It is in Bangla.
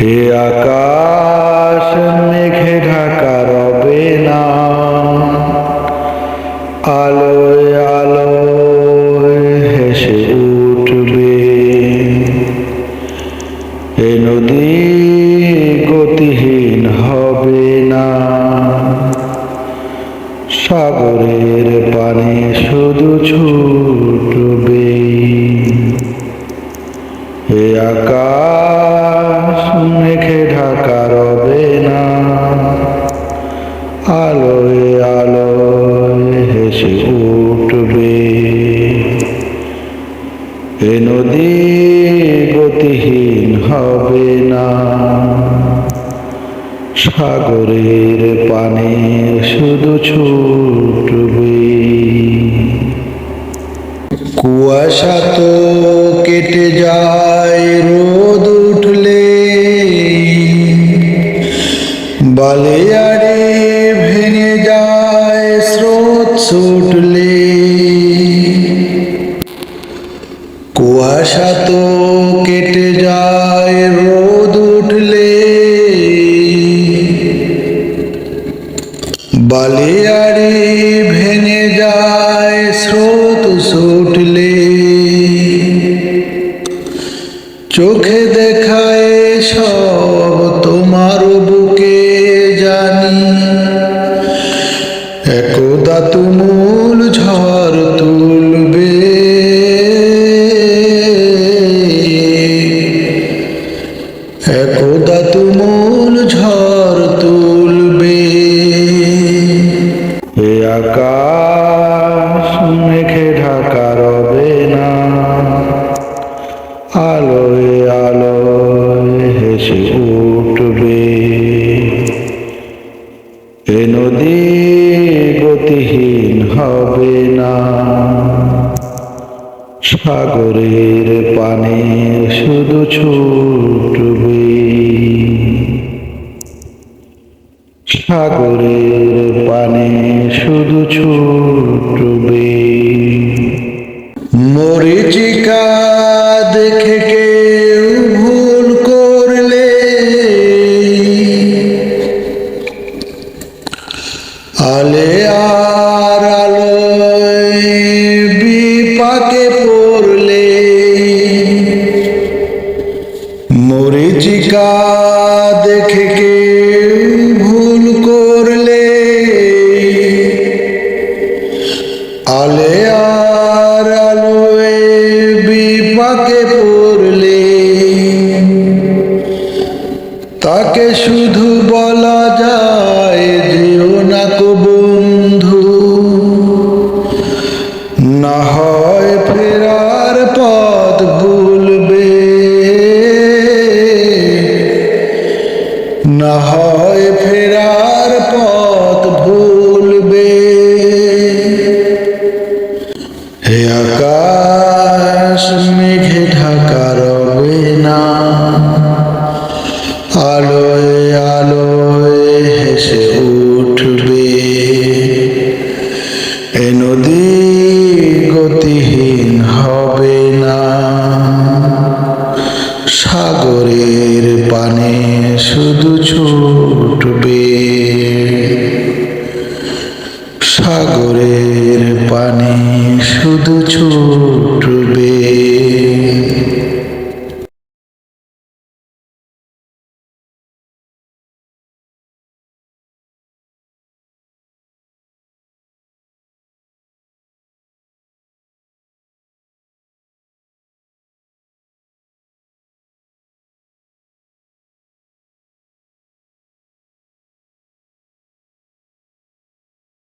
হে আকাশ মেঘে ঢাকা রবে না। আলোয় আলোয় হেসে উঠবে। এ নদী গতিহীন হবে না। সাগরের পানি শুধু ছুটবে। এ নদী গতিহীন হবে না। সাগরের পানি শুধু ছুটবে। কুয়াশা তো কেটে যায়, রোদ উঠলে। বালিয়ারে ভেঙে যায় স্রোত ছুটলে কেটে যায় রোদ উঠলে। বালিয়ারে ভেঙে যায় স্রোত ছুটলে। চোখে দেখায় সব তোমার একদা তুমুল ঝড় তুলবে। এ আকাশ, মেঘে ঢাকা রবে না। আলোয় আলোয় হেসে উঠবে। এ নদী গতিহীন হবে না। সাগরের পানি শুধু ছুটবে। সাগরের পানি শুধু ছুটবে মরিচিকা দেখে কেউ ভুল করলে আলে আর আলোয় বিপাকে আলে আর আলোয় বিপাকে পড়লে, তাকে শুধু বলা যায় যেও না কো বন্ধু। না হয় ফেরার পথ ভুলবে, না হয় ফেরার পথ ভুলবে। আকাশ মেঘে ঢাকা রবে না। আলোয় আলোয় হেসে উঠবে। এ নদী গতিহীন হবে না। সাগরের পানে শুধু ছুটবে। সাগরের পানি শুধু ছোট